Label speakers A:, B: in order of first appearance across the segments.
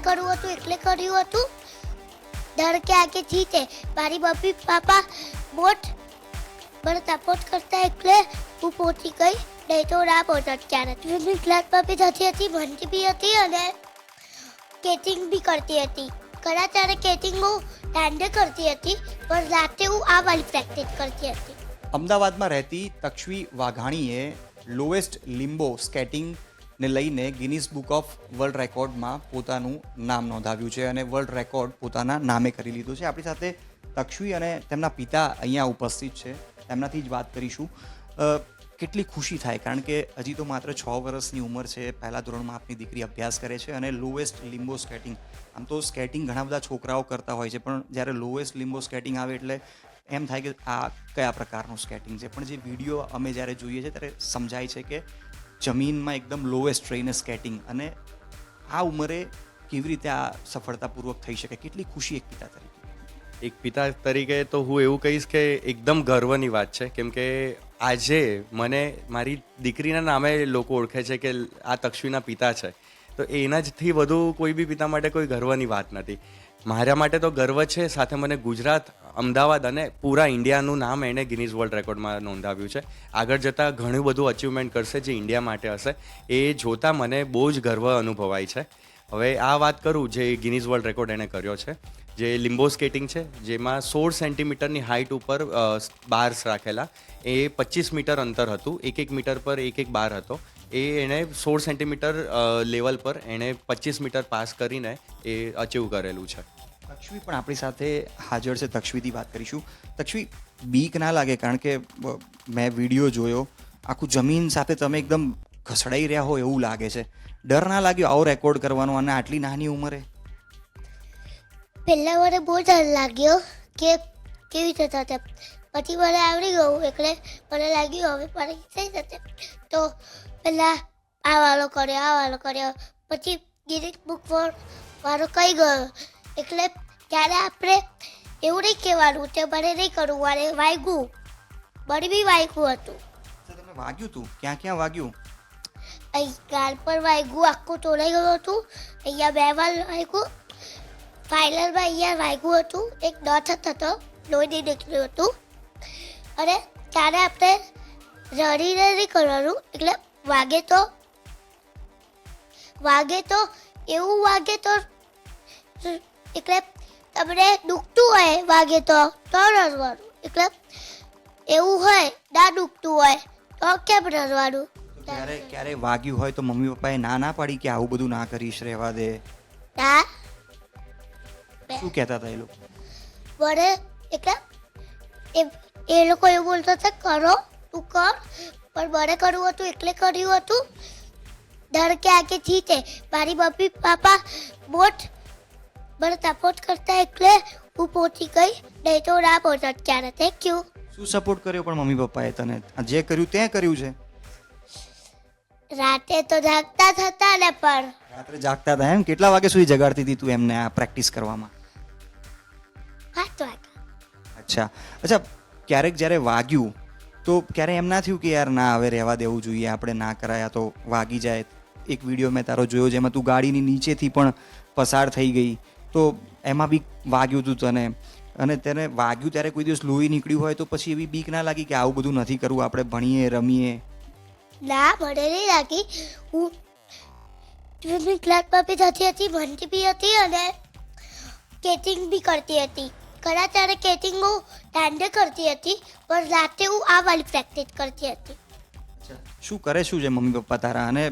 A: મારે કરવું હતું, એટલે કર્યું હતું. ડર કે આગે જીતે. મારી મમ્મી પાપા બોટ મને સપોર્ટ કરતા એટલે હું પહોંચી ગઈ. નહીં તો ના પહોંચત ક્યારે સ્વિમિંગ ક્લાસમાં બી જતી હતી, ભણતી બી હતી અને કેચિંગ બી કરતી હતી. ઘણા ત્યારે કેટિંગ હું દાંડે કરતી હતી, પણ રાતે હું આ વાલી પ્રેક્ટિસ કરતી હતી.
B: અમદાવાદમાં રહેતી તક્ષવી વાઘાણીએ લોએસ્ટ લિમ્બો સ્કેટિંગ ને લઈને ગિનિસ બુક ઓફ વર્લ્ડ રેકોર્ડમાં પોતાનું નામ નોંધાવ્યું છે અને વર્લ્ડ રેકોર્ડ પોતાના નામે કરી લીધું છે. આપણી સાથે તક્ષવી અને તેમના પિતા અહીંયા ઉપસ્થિત છે. તેમનાથી જ વાત કરીશું. કેટલી ખુશી થાય, કારણ કે હજી તો માત્ર છ વર્ષની ઉંમર છે. પહેલા ધોરણમાં આપની દીકરી અભ્યાસ કરે છે અને લોએસ્ટ લિમ્બો સ્કેટિંગ આમ તો સ્કેટિંગ ઘણા બધા છોકરાઓ કરતા હોય છે, પણ જ્યારે લોએસ્ટ લિમ્બો સ્કેટિંગ આવે એટલે એમ થાય કે આ કયા પ્રકારનું સ્કેટિંગ છે? પણ જે વીડિયો અમે જ્યારે જોઈએ છીએ ત્યારે સમજાય છે કે જમીનમાં એકદમ લોએસ્ટ રહીને સ્કેટિંગ અને આ ઉંમરે કેવી રીતે આ સફળતાપૂર્વક થઈ શકે? કેટલી ખુશી એક પિતા તરીકે?
C: એક પિતા તરીકે તો હું એવું કહીશ કે એકદમ ગર્વની વાત છે. કેમ કે આજે મને મારી દીકરીના નામે લોકો ઓળખે છે કે આ તક્ષવીના પિતા છે. તો એના જથી વધુ કોઈ બી પિતા માટે કોઈ ગર્વની વાત નથી. મારા માટે તો ગર્વ છે, સાથે મને ગુજરાત, અમદાવાદ અને પૂરા ઇન્ડિયાનું નામ એણે ગિનીઝ વર્લ્ડ રેકોર્ડમાં નોંધાવ્યું છે. આગળ જતાં ઘણું બધું અચીવમેન્ટ કરશે જે ઇન્ડિયા માટે હશે, એ જોતાં મને બહુ જ ગર્વ અનુભવાય છે. હવે આ વાત કરું જે ગિનીઝ વર્લ્ડ રેકોર્ડ એણે કર્યો છે, જે લિમ્બો સ્કેટિંગ છે, જેમાં સોળ સેન્ટીમીટરની હાઇટ ઉપર બાર્સ રાખેલા, એ પચીસ મીટર અંતર હતું, એક એક મીટર પર એક એક બાર હતો. એ એણે સોળ સેન્ટીમીટર લેવલ પર એણે પચીસ મીટર પાસ કરીને એ અચીવ કરેલું છે.
B: તક્ષવી પણ આપણી સાથે હાજર છે. તક્ષવીથી વાત કરીશું. તક્ષવી બીક ના લાગે કારણ કે મેં વીડિયો જોયો. આખું જમીન સાથે તમે એકદમ ઘસડાઈ રહ્યા હો એવું લાગે છે. ડર ના લાગ્યો આવો રેકોર્ડ કરવાનો અને આટલી નાની ઉંમરે?
A: પહેલા મને બહુ ડર લાગ્યો કે કેવી રીતે થશે. પછી મને આવડી ગયું એટલે મને લાગ્યું હવે મારે થઈ જશે. તો પહેલાં આ વાળો કર્યો આ વાળો કર્યો. પછી ગિરિક બુક વાળો કઈ ગયો? એટલે ત્યારે આપણે એવું નહીં કહેવાનું તે મને નહીં કરવું મારે વાગ્યું. મને બી વાગ્યું હતું.
B: તો વાગ્યું તું? ક્યાં ક્યાં વાગ્યું?
A: અહીં ગાલ પર વાગ્યું આખું તોડાઈ ગયું હતું. અહીંયા બે વાર વાગ્યું. ફાઇનલમાં અહીંયા વાગ્યું હતું. એક ડોટ હતો. લોહી નીકળ્યું હતું. અને ત્યારે આપણે રડીને નહીં કરવાનું. એટલે વાગે તો? વાગે તો? એવું વાગે તો? એટલે તમને દુખતું હોય વાગે તો? તો રડવાનું એટલે એવું હોય ના દુખતું હોય તો કેમ રડવાનું
B: ક્યારે ક્યારે વાગ્યું હોય તો મમ્મી પપ્પાએ ના ના પાડી કે આવું બધું ના કરીશ રહેવા દે?
A: ના.
B: શું કહેતા હતા એ લોકો?
A: મને એટલે એ એ લોકો એવું બોલતા હતા કરો તું કર પણ મને કરવું હતું એટલે કર્યું હતું. ડર કે આગે જીતે. મારી મમ્મી પાપા બોટ મને સપોર્ટ કરતા એટલે હું પહોંચી ગઈ. નહીં તો ના પહોંચત ક્યારે. થેન્ક યુ
B: શું સપોર્ટ કર્યો પણ મમ્મી પપ્પાએ તને? જે કર્યું તે કર્યું છે.
A: રાતે તો જાગતા થતા ને પણ.
B: રાત્રે જાગતા હતા એમ? કેટલા વાગે સુધી જગાડતી હતી તું એમને આ પ્રેક્ટિસ કરવામાં?
A: હાથ વાગ્યા
B: અચ્છા. અચ્છા ક્યારેક જ્યારે વાગ્યું તો ક્યારે એમ ના થયું કે યાર ના, હવે રહેવા દેવું જોઈએ, આપણે ના કરાયા તો વાગી જાય. એક વીડિયો મેં તારો જોયો જેમાં તું ગાડીની નીચેથી પણ પસાર થઈ ગઈ. તો એમાં બી વાગ્યું હતું તને. અને તેને વાગ્યું ત્યારે કોઈ દિવસ લોહી નીકળ્યું હોય તો પછી એવી બીક ના લાગી કે આવું બધું નથી કરવું, આપણે ભણીએ, રમીએ.
A: ના, મને નહીં લાગી. હું સ્વિમિંગ ક્લાસમાં બી જતી હતી, ભણતી બી હતી અને સ્કેટિંગ બી કરતી હતી. ત્યારે સ્કેટિંગ હું દાંડે કરતી હતી પણ રાતે હું આ વાળી પ્રેક્ટિસ કરતી હતી.
B: શું કરે શું છે મમ્મી પપ્પા તારા? અને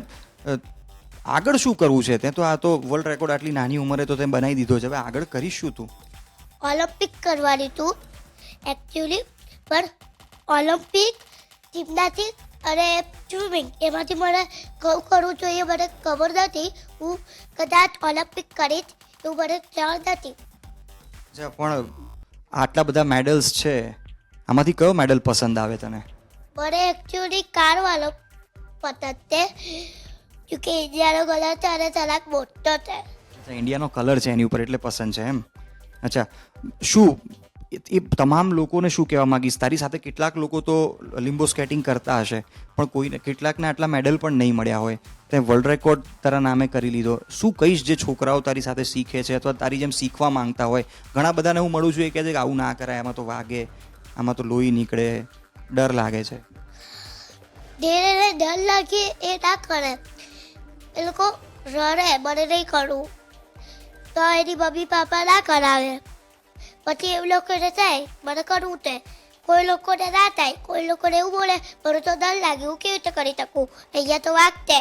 B: આગળ શું કરવું છે તે? તો આ તો વર્લ્ડ રેકોર્ડ આટલી નાની ઉંમરે તો તે બનાવી દીધો છે. હવે આગળ કરીશ શું તું.
A: ઓલિમ્પિક કરવાની તું એકચ્યુઅલી પણ ઓલિમ્પિક જિમ્નાસ્ટિક અને સ્વિમિંગ એમાંથી મને કહું કરવું જોઈએ મને ખબર નથી. હું કદાચ ઓલિમ્પિક કરીશ એવું મને ખ્યાલ નથી.
B: અચ્છા પણ આટલા બધા મેડલ્સ છે આમાંથી કયો મેડલ પસંદ આવે તને?
A: મને એકચ્યુઅલી કાર વાળો પસંદ છે. કે ઇન્ડિયાનો કલર છે અને તલાક મોટો છે.
B: ઇન્ડિયાનો કલર છે એની ઉપર એટલે પસંદ છે એમ? અચ્છા શું એ તમામ લોકોને શું કહેવા માંગીશ? તારી સાથે કેટલાક લોકો તો લિમ્બો સ્કેટિંગ કરતા હશે, પણ કોઈને કેટલાકને આટલા મેડલ પણ નહીં મળ્યા હોય. તે વર્લ્ડ રેકોર્ડ તારા નામે કરી લીધો. શું કહીશ જે છોકરાઓ તારી સાથે શીખે છે અથવા તારી જેમ શીખવા માંગતા હોય? ઘણા બધાને હું મળું છું, એ કહે છે કે આવું ના કરાય, આમાં તો વાગે, આમાં તો લોહી નીકળે, ડર લાગે છે.
A: ધીરે ડર લાગે એ ના કરે. એ લોકો રડે, મને નહીં કરવું. તો એની મમ્મી પાપા ના કરાવે. પછી એ લોકોને થાય મને કરવું તે. કોઈ લોકોને ના થાય કોઈ લોકોને એવું બોલે મને તો ડર લાગે હું કેવી રીતે કરી શકું? અહીંયા તો વાગતે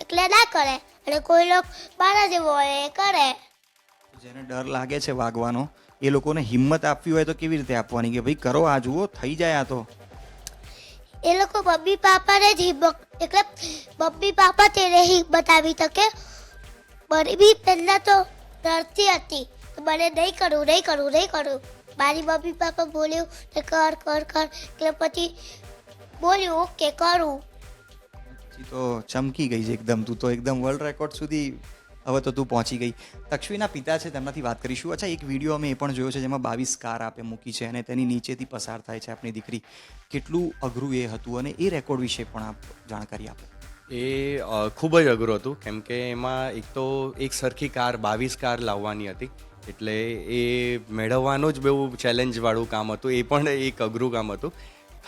A: એટલે ના કરે. અને કોઈ લોકો મારા જેવો હોય એ કરે.
B: જેને ડર લાગે છે વાગવાનો એ લોકોને હિંમત આપવી હોય તો કેવી રીતે આપવાની કે ભાઈ કરો આ જુઓ થઈ જાય આ તો.
A: એ લોકો મમ્મી પાપાને જ હિંમત એટલે મમ્મી પાપા તેને હિંમત આવી શકે. મને બી પહેલાં તો ડરતી હતી. મને નહીં કરું નહીં કરું નહીં કરું. મારી મમ્મી પાપા બોલ્યું કે કર કર કર. એટલે પછી બોલ્યું ઓકે કરું.
B: પછી તો ચમકી ગઈ છે એકદમ. તું તો એકદમ વર્લ્ડ રેકોર્ડ સુધી હવે તો તું પહોંચી ગઈ. તક્ષવીના પિતા છે તેમનાથી વાત કરીશું. અચ્છા એક વીડિયો અમે એ પણ જોયો છે જેમાં બાવીસ કાર આપે મૂકી છે અને તેની નીચેથી પસાર થાય છે આપણી દીકરી. કેટલું અઘરું એ હતું અને એ રેકોર્ડ વિશે પણ આપ જાણકારી આપો.
C: એ ખૂબ જ અઘરું હતું. કેમ કે એમાં એક તો એક સરખી કાર બાવીસ કાર લાવવાની હતી. એટલે એ મેળવવાનું જ બહુ ચેલેન્જવાળું કામ હતું. એ પણ એક અઘરું કામ હતું.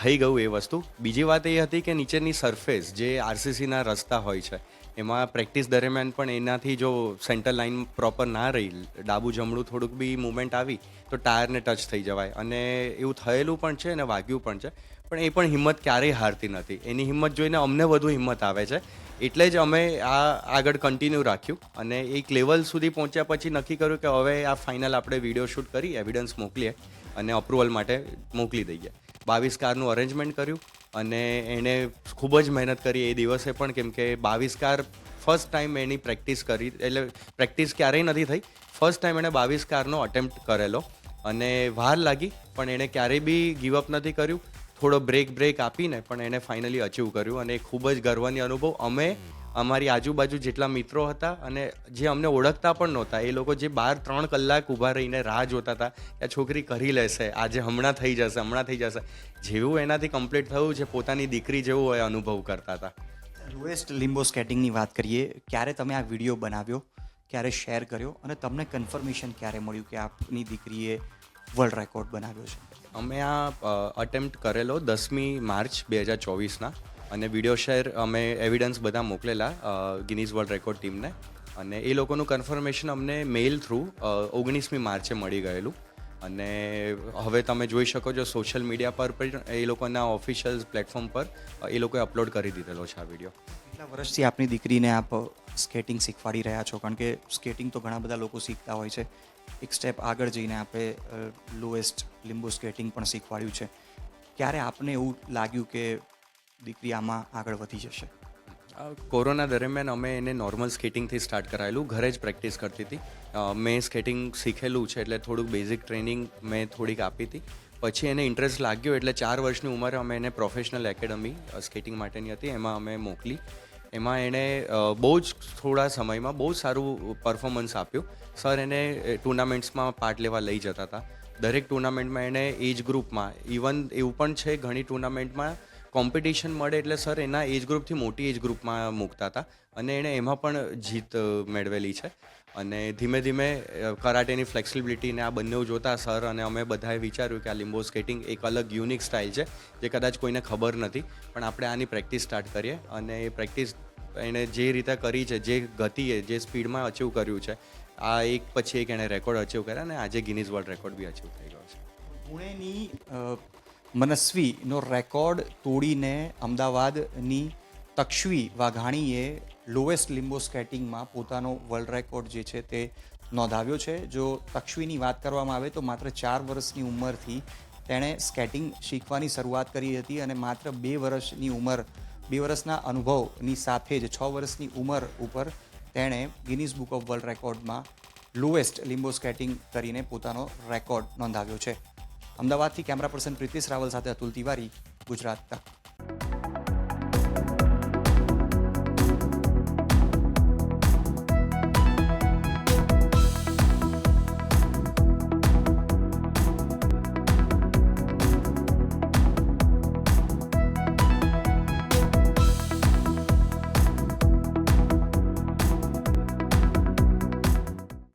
C: થઈ ગયું એ વસ્તુ. બીજી વાત એ હતી કે નીચેની સરફેસ જે આરસીસીના રસ્તા હોય છે, એમાં પ્રેક્ટિસ દરમિયાન પણ એનાથી જો સેન્ટર લાઇન પ્રોપર ના રહી, ડાબુ જમણું થોડુંક બી મુવમેન્ટ આવી, તો ટાયરને ટચ થઈ જવાય. અને એવું થયેલું પણ છે અને વાગ્યું પણ છે. પણ એ પણ હિંમત ક્યારેય હારતી નથી. એની હિંમત જોઈને અમને વધુ હિંમત આવે છે. એટલે જ અમે આ આગળ કન્ટિન્યુ રાખ્યું. અને એક લેવલ સુધી પહોંચ્યા પછી નક્કી કર્યું કે હવે આ ફાઇનલ આપણે વીડિયો શૂટ કરી એવિડન્સ મોકલીએ અને અપ્રુવલ માટે મોકલી દઈએ. બાવીસ કારનું અરેન્જમેન્ટ કર્યું અને એણે ખૂબ જ મહેનત કરી એ દિવસે પણ, કેમ કે બાવીસ કાર ફર્સ્ટ ટાઈમ એની પ્રેક્ટિસ કરી, એટલે પ્રેક્ટિસ ક્યારેય નથી થઈ. ફર્સ્ટ ટાઈમ એણે બાવીસ કારનો અટેમ્પ્ટ કરેલો અને વાર લાગી, પણ એણે ક્યારેય બી ગીવઅપ નથી કર્યું. થોડો બ્રેક બ્રેક આપીને પણ એને ફાઇનલી અચીવ કર્યું અને એ ખૂબ જ ગર્વની અનુભવ. અમે અમારી આજુબાજુ જેટલા મિત્રો હતા અને જે અમને ઓળખતા પણ નહોતા, એ લોકો જે બાર, ત્રણ કલાક ઊભા રહીને રાહ જોતા હતા કે છોકરી કરી લેશે, આજે હમણાં થઈ જશે, હમણાં થઈ જશે. જેવું એનાથી કમ્પ્લીટ થયું છે, પોતાની દીકરી જેવું હોય અનુભવ કરતા હતા.
B: લોએસ્ટ લિમ્બો સ્કેટિંગની વાત કરીએ, ક્યારે તમે આ વીડિયો બનાવ્યો? ક્યારે શેર કર્યો? અને તમને કન્ફર્મેશન ક્યારે મળ્યું કે આપની દીકરીએ વર્લ્ડ રેકોર્ડ બનાવ્યો છે?
C: અમે આ અટેમ્પ્ટ કરેલો દસમી માર્ચ બે હજાર ચોવીસના. અને વીડિયો શેર અમે એવિડન્સ બધા મોકલેલા ગિનીઝ વર્લ્ડ રેકોર્ડ ટીમને અને એ લોકોનું કન્ફર્મેશન અમને મેઇલ થ્રુ ઓગણીસમી માર્ચે મળી ગયેલું. અને હવે તમે જોઈ શકો છો સોશિયલ મીડિયા પર પણ એ લોકોના ઓફિશિયલ પ્લેટફોર્મ પર એ લોકોએ અપલોડ કરી દીધેલો છે આ વીડિયો
B: કેટલા વર્ષથી આપની દીકરીને આપ સ્કેટિંગ શીખવાડી રહ્યા છો? કારણ કે સ્કેટિંગ તો ઘણા બધા લોકો શીખતા હોય છે. એક સ્ટેપ આગળ જઈને આપણે લોએસ્ટ લીંબુ સ્કેટિંગ પણ શીખવાડ્યું છે. ક્યારે આપને એવું લાગ્યું કે દીકરી આમાં આગળ વધી જશે?
C: કોરોના દરમિયાન અમે એને નોર્મલ સ્કેટિંગથી સ્ટાર્ટ કરાયેલું. ઘરે જ પ્રેક્ટિસ કરતી હતી. મેં સ્કેટિંગ શીખેલું છે એટલે થોડુંક બેઝિક ટ્રેનિંગ મેં થોડીક આપી હતી. પછી એને ઇન્ટરેસ્ટ લાગ્યો એટલે ચાર વર્ષની ઉંમરે અમે એને પ્રોફેશનલ એકેડમી સ્કેટિંગ માટેની હતી. એમાં અમે મોકલી. એમાં એણે બહુ જ થોડા સમયમાં બહુ સારું પરફોર્મન્સ આપ્યું. સર એને ટુર્નામેન્ટ્સમાં પાર્ટ લેવા લઈ જતા હતા. દરેક ટુર્નામેન્ટમાં એણે એજ ગ્રુપમાં ઇવન એવું પણ છે, ઘણી ટુર્નામેન્ટમાં કોમ્પિટિશન મળે એટલે સર એના એજ ગ્રુપથી મોટી એજ ગ્રુપમાં મૂકતા હતા. અને એણે એમાં પણ જીત મેળવેલી છે. અને ધીમે ધીમે કરાટેની ફ્લેક્સિબિલિટીને આ બંને જોતા સર અને અમે બધાએ વિચાર્યું કે આ લિમ્બો સ્કેટિંગ એક અલગ યુનિક સ્ટાઇલ છે, જે કદાચ કોઈને ખબર નથી. પણ આપણે આની પ્રેક્ટિસ સ્ટાર્ટ કરીએ. અને એ પ્રેક્ટિસ એણે જે રીતે કરી છે, જે ગતિએ, જે સ્પીડમાં અચીવ કર્યું છે, આ એક પછી એક એણે રેકોર્ડ અચીવ કર્યા અને આજે ગિનીઝ વર્લ્ડ રેકોર્ડ બી અચીવ થઈ ગયો છે.
B: પુણેની મનસ્વીનો રેકોર્ડ તોડીને અમદાવાદની તક્ષવી વાઘાણીએ લોએસ્ટ લિમ્બો સ્કેટિંગમાં પોતાનો વર્લ્ડ રેકોર્ડ જે છે તે નોંધાવ્યો છે. જો તક્ષવીની વાત કરવામાં આવે તો માત્ર ચાર વર્ષની ઉંમરથી તેણે સ્કેટિંગ શીખવાની શરૂઆત કરી હતી અને માત્ર બે વર્ષની ઉંમર, બે વર્ષના અનુભવની સાથે જ છ વર્ષની ઉંમર ઉપર તેણે ગિનીઝ બુક ઓફ વર્લ્ડ રેકોર્ડમાં લોએસ્ટ લિમ્બો સ્કેટિંગ કરીને પોતાનો રેકોર્ડ નોંધાવ્યો છે. અમદાવાદથી કેમેરા પર્સન પ્રિતિશ રાવલ સાથે અતુલ તિવારી ગુજરાત. તક